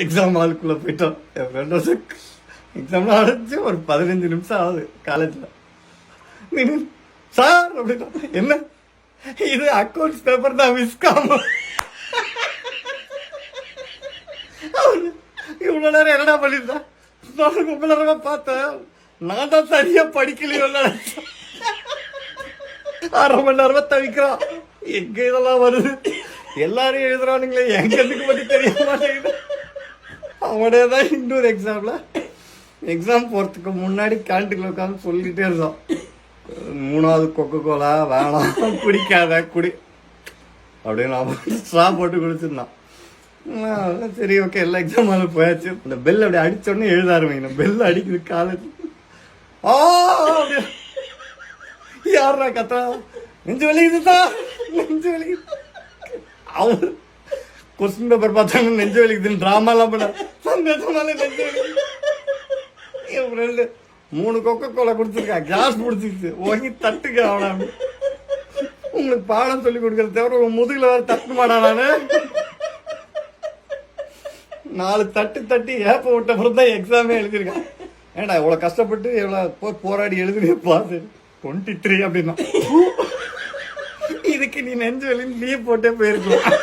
Exam ஹாலுக்குள்ள போயிட்டோம். என் friend வந்து எக்ஸாம்லாம் அடைச்சு ஒரு பதினஞ்சு நிமிஷம் ஆகுது காலேஜில் நீ சார் அப்படின்னா என்ன? இது அக்கௌண்ட்ஸ் பேப்பர் தான் விஸ்காம் இவ்வளோ நேரம் என்னடா பண்ணியிருந்தேன் நான் ரொம்ப நேரமாக பார்த்தேன். நான் தான் சரியா படிக்கலையோ அரை மணி நேரமாக தவிக்கிறான். எங்க இதெல்லாம் வருது? எல்லாரும் எழுதுறானுங்களே எங்க எதுக்கு பத்தி தெரிய மாட்டேங்குது. உங்களுடைய தான் இன்னொரு எக்ஸாம்ல எக்ஸாம் போகிறதுக்கு முன்னாடி கேன்டீன்ல உட்காந்து சொல்லிட்டே இருந்தோம். மூணாவது கொக்கோ கோலா வேணாம் குடிக்காத குடி அப்படின்னு அவன் ஸ்ட்ரா போட்டு குடிச்சிருந்தான். சரி ஓகே எல்லா எக்ஸாம் போயாச்சு. இந்த பெல் அப்படி அடித்தோடனே உடனே எழுத ஆரம்பிக்கணும். பெல் அடிக்குது காலேஜ் ஆ யாரா கத்தா? நெஞ்சு வலிக்குதுதா நெஞ்சு வலிக்குது. அவர் கொஸ்டின் பேப்பர் பார்த்தாங்க நெஞ்சு வலிக்குதுன்னு ட்ராமாலாம் பண்ண நிஜமாலே என் ஃப்ரெண்டு மூணு கொக்கோ கோலா கொடுத்துருக்கா கிளாஸ் பிடிச்சிருச்சு வாங்கி தட்டுக்க அவன. உங்களுக்கு பாடம் சொல்லி கொடுக்கறது தவிர உன் முதுகுல வேற தட்டு மாட்டானு நானு? நாலு தட்டு தட்டி ஏப்ப விட்ட பிறகு தான் எக்ஸாமே எழுதியிருக்கான் ஏண்டா இவ்வளோ கஷ்டப்பட்டு இவ்வளோ போ- போராடி எழுதுனே பார்த்து டுவெண்ட்டி த்ரீ அப்படின்னா. இதுக்கு நீ நெஞ்சு வெளியில் லீவ் போட்டே போயிருக்கலாம்